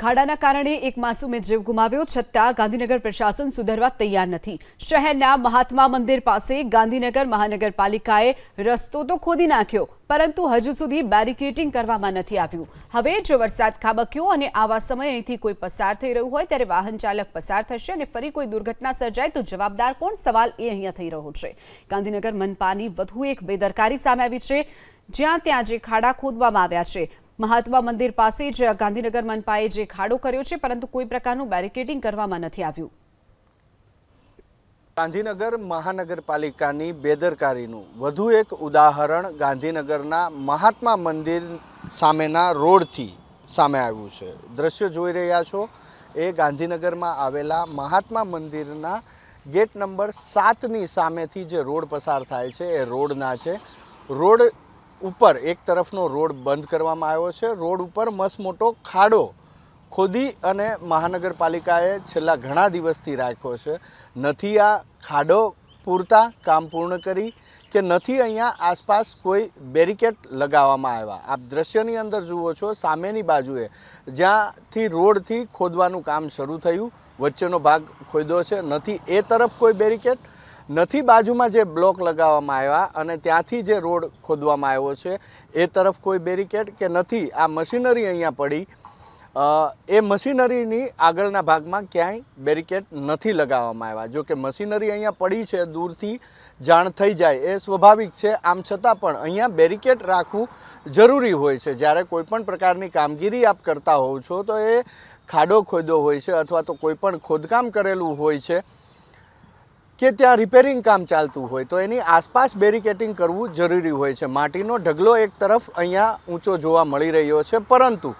ખાડાના કારણે એક માસૂમે જીવ ગુમાવ્યો, છતાં ગાંધીનગર પ્રશાસન સુધરવા તૈયાર નથી. શહેરના મહાત્મા મંદિર પાસે ગાંધીનગર મહાનગરપાલિકાએ રસ્તો તો ખોદી નાખ્યો, પરંતુ હજુ સુધી બેરિકેટિંગ કરવામાં નથી આવ્યું. હવે જો વરસાદ ખાબક્યો અને આવા સમયે અહીંથી કોઈ પસાર થઈ રહ્યું હોય, ત્યારે વાહન ચાલક પસાર થશે અને ફરી કોઈ દુર્ઘટના સર્જાય તો જવાબદાર કોણ? સવાલ એ અહીંયા થઈ રહ્યો છે. ગાંધીનગર મનપાની વધુ એક બેદરકારી સામે આવી છે, જ્યાં ત્યાં જે ખાડા ખોદવામાં આવ્યા છે. મહાત્મા મંદિર પાસે જ ગાંધીનગર મનપાએ જે ખાડો કર્યો છે, પરંતુ કોઈ પ્રકારનું બેરિકેડિંગ કરવામાં નથી આવ્યું. ગાંધીનગર મહાનગરપાલિકાની બેદરકારીનું વધુ એક ઉદાહરણ ગાંધીનગરના મહાત્મા મંદિર સામેના રોડથી સામે આવ્યું છે. દ્રશ્ય જોઈ રહ્યા છો, એ ગાંધીનગરમાં આવેલા મહાત્મા મંદિરના ગેટ નંબર સાતની સામેથી જે રોડ પસાર થાય છે, એ રોડના છે. રોડ ઉપર એક તરફનો રોડ બંધ કરવામાં આવ્યો છે. રોડ ઉપર મસ્ત મોટો ખાડો ખોદી અને મહાનગરપાલિકાએ છેલ્લા ઘણા દિવસથી રાખ્યો છે. નથી આ ખાડો પૂરતા કામ પૂર્ણ કરી કે નથી અહીંયા આસપાસ કોઈ બેરિકેડ લગાવવામાં આવ્યા. આપ દ્રશ્યની અંદર જુઓ છો, સામેની બાજુએ જ્યાંથી રોડથી ખોદવાનું કામ શરૂ થયું, વચ્ચેનો ભાગ ખોદ્યો છે. નથી એ તરફ કોઈ બેરિકેડ નથી, બાજુમાં જે બ્લોક લગાવવામાં આવ્યા અને ત્યાંથી જે રોડ ખોદવામાં આવ્યો છે, એ તરફ કોઈ બેરિકેડ કે નથી. આ મશીનરી અહીંયા પડી. એ મશીનરીની આગળના ભાગમાં ક્યાંય બેરિકેડ નથી લગાવવામાં આવ્યા. જો કે મશીનરી અહીંયા પડી છે, દૂરથી જાણ થઈ જાય, એ સ્વાભાવિક છે. આમ છતાં પણ અહીંયા બેરિકેડ રાખવું જરૂરી હોય છે. જ્યારે કોઈપણ પ્રકારની કામગીરી આપ કરતા હોવ છો, તો એ ખાડો ખોદ્યો હોય છે અથવા તો કોઈ પણ ખોદકામ કરેલું હોય છે. કે ત્યાં રિપેરિંગ કામ ચાલતું હોય, તો એની આસપાસ બેરિકેટિંગ કરવું જરૂરી હોય છે. માટીનો ઢગલો એક તરફ અહીંયા ઊંચો જોવા મળી રહ્યો છે, પરંતુ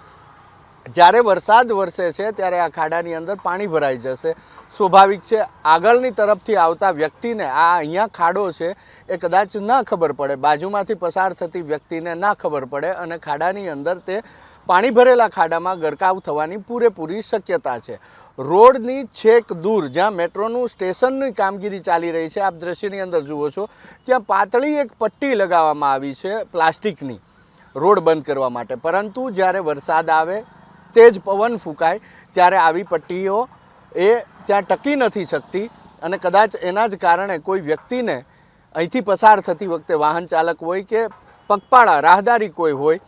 જ્યારે વરસાદ વરસે છે, ત્યારે આ ખાડાની અંદર પાણી ભરાઈ જશે. સ્વાભાવિક છે, આગળની તરફથી આવતા વ્યક્તિને આ અહીંયા ખાડો છે એ કદાચ ના ખબર પડે. બાજુમાંથી પસાર થતી વ્યક્તિને ના ખબર પડે અને ખાડાની અંદર તે પાણી ભરેલા ખાડામાં ગરકાવ થવાની પૂરેપૂરી શક્યતા છે. રોડની છેક દૂર જ્યાં મેટ્રોનું સ્ટેશનની કામગીરી ચાલી રહી છે, આપ દ્રશ્યની અંદર જુઓ છો, ત્યાં પાતળી એક પટ્ટી લગાવવામાં આવી છે પ્લાસ્ટિકની, રોડ બંધ કરવા માટે. પરંતુ જ્યારે વરસાદ આવે તેજ પવન ફૂંકાય, ત્યારે આવી પટ્ટીઓ એ ત્યાં ટકી નથી શકતી અને કદાચ એના જ કારણે કોઈ વ્યક્તિને અહીંથી પસાર થતી વખતે વાહન ચાલક હોય કે પગપાળા, રાહદારી કોઈ હોય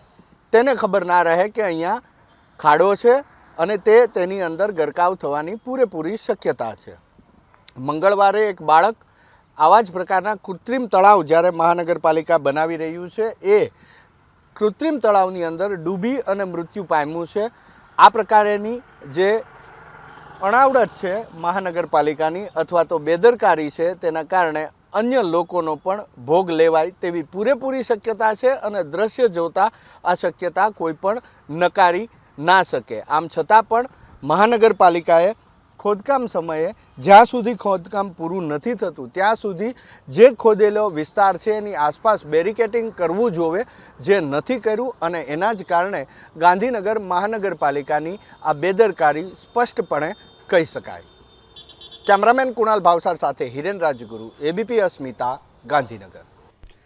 તેને ખબર ના રહે કે અહીંયા ખાડો છે અને તે તેની અંદર ગરકાવ થવાની પૂરેપૂરી શક્યતા છે. મંગળવારે એક બાળક આવા જ પ્રકારના કૃત્રિમ તળાવ જ્યારે મહાનગરપાલિકા બનાવી રહ્યું છે, એ કૃત્રિમ તળાવની અંદર ડૂબી અને મૃત્યુ પામ્યું છે. આ પ્રકારેની જે અણાવડત છે મહાનગરપાલિકાની અથવા તો બેદરકારી છે, તેના કારણે અન્ય લોકોનો પણ ભોગ લેવાય તેવી પૂરેપૂરી શક્યતા છે અને દ્રશ્ય જોતા આ શક્યતા કોઈ પણ નકારી ના શકે. આમ છતાં પણ મહાનગરપાલિકાએ ખોદકામ સમયે જ્યાં સુધી ખોદકામ પૂરું નથી થતું, ત્યાં સુધી જે ખોદેલો વિસ્તાર છે એની આસપાસ બેરિકેટિંગ કરવું જોવે, જે નથી કર્યું અને એના જ કારણે ગાંધીનગર મહાનગરપાલિકાની આ બેદરકારી સ્પષ્ટપણે કહી શકાય. કેમેરામેન કુણાલ ભાવસાર સાથે હિરેન રાજગુરુ એબીપી અસ્મિતા ગાંધીનગર.